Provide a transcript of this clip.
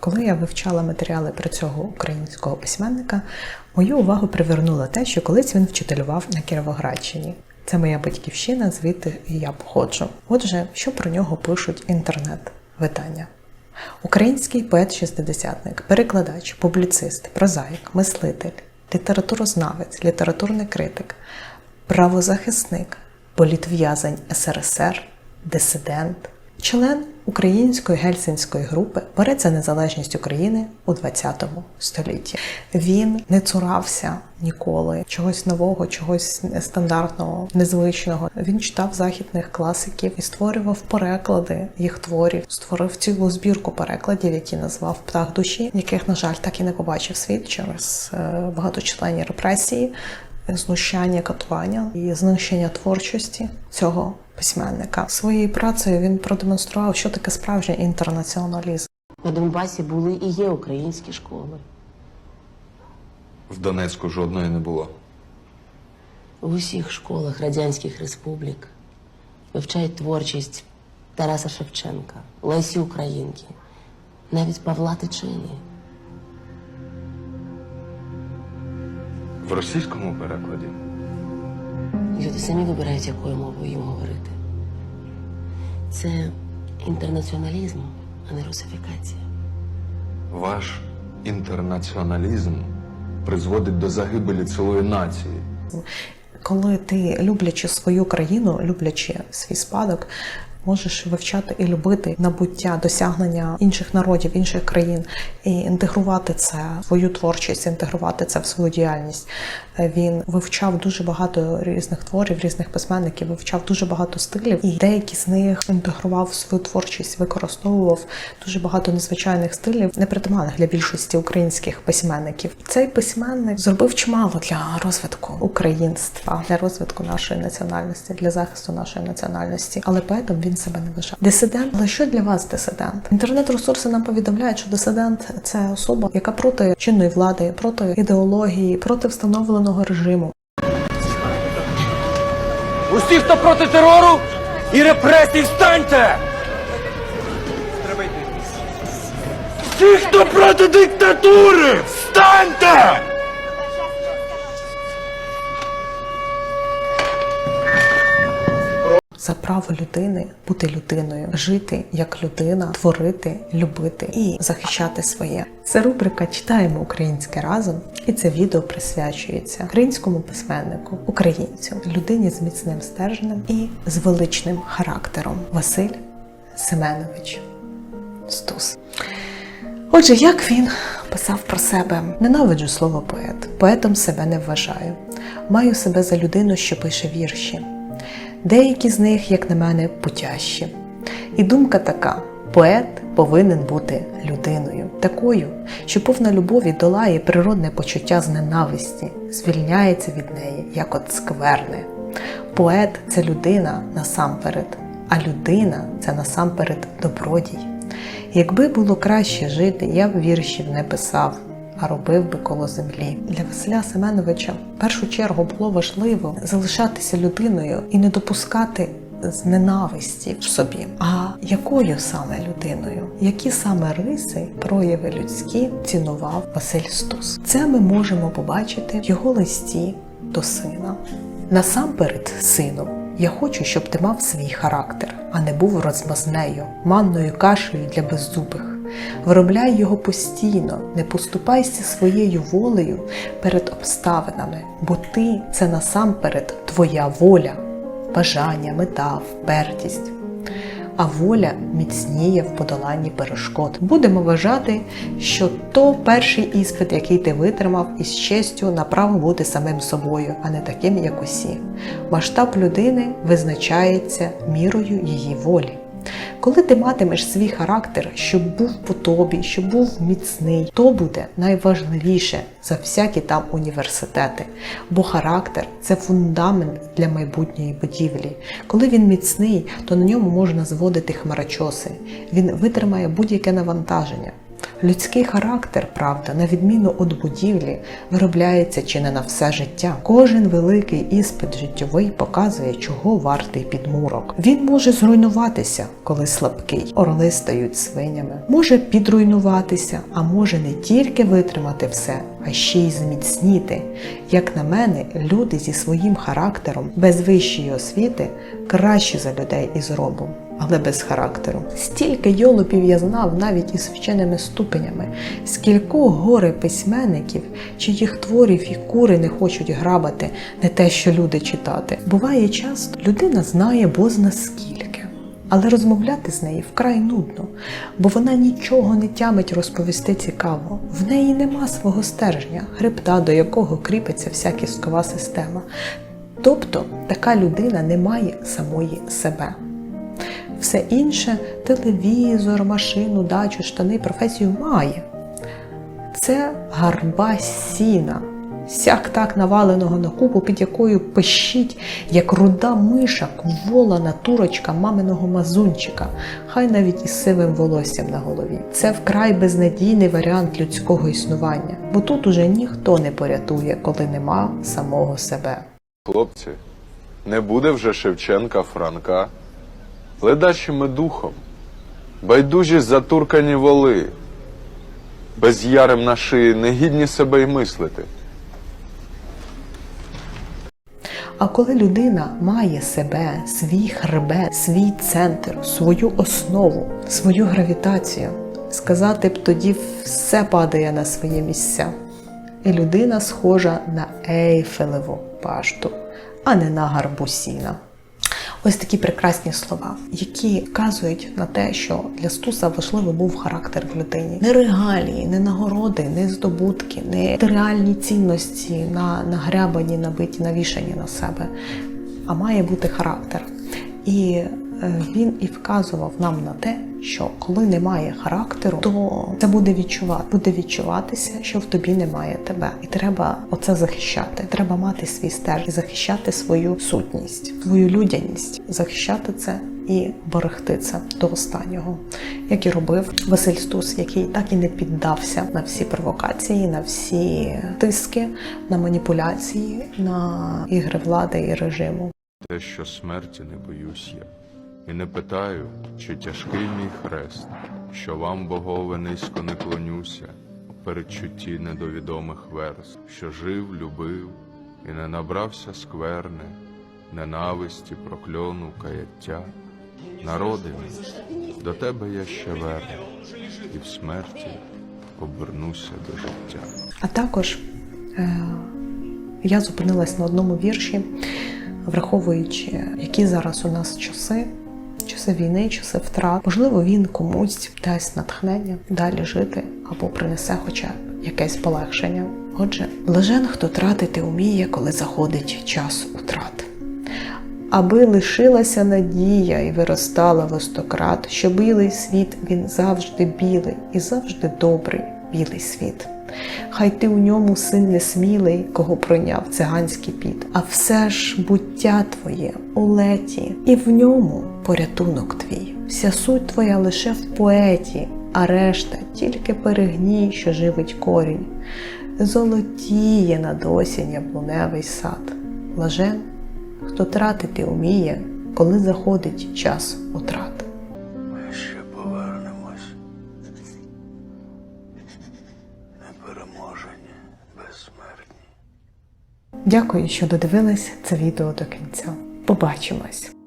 Коли я вивчала матеріали про цього українського письменника, мою увагу привернуло те, що колись він вчителював на Кіровоградщині. Це моя батьківщина, звідти я походжу. Отже, що про нього пишуть інтернет-видання? Український поет-шістдесятник, перекладач, публіцист, прозаїк, мислитель, літературознавець, літературний критик, правозахисник, політв'язень СРСР, дисидент, член української гельсінської групи бореться за незалежність України у ХХ столітті. Він не цурався ніколи чогось нового, чогось нестандартного, незвичного. Він читав західних класиків і створював переклади їх творів, створив цілу збірку перекладів, які назвав птах душі, яких, на жаль, так і не побачив світ через е, багаточисленні репресії знущання, катування і знищення творчості цього письменника. Своєю працею він продемонстрував, що таке справжній інтернаціоналізм. На Донбасі були і є українські школи. В Донецьку жодної не було. В усіх школах радянських республік вивчають творчість Тараса Шевченка, Лесі Українки, навіть Павла Тичини. В російському перекладі. Люди самі вибирають, якою мовою їм говорити. Це інтернаціоналізм, а не русифікація. Ваш інтернаціоналізм призводить до загибелі цілої нації. Коли ти, люблячи свою країну, люблячи свій спадок, можеш вивчати і любити набуття, досягнення інших народів, інших країн, і інтегрувати це в свою творчість, інтегрувати це в свою діяльність. Е, Він вивчав дуже багато різних творів, різних письменників, вивчав дуже багато стилів, і деякі з них інтегрував в свою творчість, використовував дуже багато незвичайних стилів, непритаманних для більшості українських письменників. Цей письменник зробив чимало для розвитку українства, для розвитку нашої національності, для захисту нашої національності. Але поетом він себе не вважав. Дисидент, але що для вас дисидент? Інтернет-ресурси нам повідомляють, що дисидент це особа, яка проти чинної влади, проти ідеології, проти встановленого режиму. Усі, хто проти терору і репресій, встаньте! Всі, хто проти диктатури, встаньте! За право людини бути людиною, жити як людина, творити, любити і захищати своє. Це рубрика Читаємо українське разом, і це відео присвячується українському письменнику, українцю, людині з міцним стержнем і з величним характером Василь Семенович Стус. Отже, як він писав про себе: ненавиджу слово поет, поетом себе не вважаю. Маю себе за людину, що пише вірші. Деякі з них, як на мене, путящі. І думка така: поет повинен бути людиною, такою, що повна любові долає природне почуття з ненависті, звільняється від неї, як от скверне. Поет це людина насамперед, а людина це насамперед добродій. Якби було краще жити, я б віршів не писав, а робив би коло землі. Для Василя Семеновича в першу чергу було важливо залишатися людиною і не допускати з ненависті в собі. А якою саме людиною? Які саме риси, прояви людські цінував Василь Стус? Це ми можемо побачити в його листі до сина. Насамперед, сину, я хочу, щоб ти мав свій характер, а не був розмазнею, манною кашею для беззубих. Виробляй його постійно, не поступайся своєю волею перед обставинами, бо ти це насамперед твоя воля, бажання, мета, впертість. А воля міцніє в подоланні перешкод. Будемо вважати, що то перший іспит, який ти витримав із честю на право бути самим собою, а не таким, як усі. Масштаб людини визначається мірою її волі. Коли ти матимеш свій характер, щоб був по тобі, щоб був міцний, то буде найважливіше за всякі там університети. Бо характер це фундамент для майбутньої будівлі. Коли він міцний, то на ньому можна зводити хмарочоси. Він витримає будь-яке навантаження. Людський характер, правда, на відміну від будівлі, виробляється чи не на все життя. Кожен великий іспит життєвий показує, чого вартий підмурок. Він може зруйнуватися, коли слабкий. Орли стають свинями. Може підруйнуватися, а може не тільки витримати все, а ще й зміцніти. Як на мене, люди зі своїм характером без вищої освіти кращі за людей із робом але без характеру. Стільки йолопів я знав навіть із вченими ступенями, скількох горе письменників, чиїх творів і кури не хочуть грабати, не те, що люди читати. Буває часто, людина знає бозна скільки. Але розмовляти з нею вкрай нудно, бо вона нічого не тямить розповісти цікаво. В неї нема свого стержня, хребта, до якого кріпиться вся кісткова система. Тобто така людина не має самої себе. Все інше телевізор, машину, дачу, штани, професію має. Це гарба сіна, сяк так наваленого на купу, під якою пищить, як руда миша, кволана турочка маминого мазунчика, хай навіть із сивим волоссям на голові. Це вкрай безнадійний варіант людського існування, бо тут уже ніхто не порятує, коли нема самого себе. Хлопці, не буде вже Шевченка, Франка, ледачими духом, байдужі затуркані воли, без ярем на шиї, негідні себе й мислити. А коли людина має себе, свій хребет, свій центр, свою основу, свою гравітацію, сказати б тоді все падає на свої місця. І людина схожа на Ейфелеву башту, а не на гарбу сіна. Ось такі прекрасні слова, які вказують на те, що для Стуса важливий був характер в людині. Не регалії, не нагороди, не здобутки, не матеріальні цінності на нагрябані, набиті, навішані на себе, а має бути характер. І він і вказував нам на те, що коли немає характеру, то це буде відчувати, буде відчуватися, що в тобі немає тебе, і треба оце захищати. Треба мати свій стержень, і захищати свою сутність, свою людяність, захищати це і берегти це до останнього, як і робив Василь Стус, який так і не піддався на всі провокації, на всі тиски, на маніпуляції, на ігри влади і режиму. Те, що смерті не боюсь я, і не питаю, чи тяжкий мій хрест, що вам, богове, низько не клонюся, у передчутті недовідомих верст, що жив, любив і не набрався скверни, ненависті, прокльону, каяття. Народи до тебе я ще верну, і в смерті обернуся до життя. А також е, я зупинилась на одному вірші, враховуючи, які зараз у нас часи, часи війни, часи втрат. Можливо, він комусь дасть натхнення далі жити або принесе хоча б якесь полегшення. Отже, блажен, хто тратити уміє, коли заходить час утрат. Аби лишилася надія і виростала востократ, що білий світ він завжди білий і завжди добрий білий світ. Хай ти у ньому син несмілий, кого пройняв циганський піт, а все ж буття твоє у леті, і в ньому порятунок твій. Вся суть твоя лише в поеті, а решта тільки перегній, що живить корінь. Золотіє над осінь яблуневий сад. Блажен, хто тратити уміє, коли заходить час утрат. Дякую, що додивились це відео до кінця. Побачимось!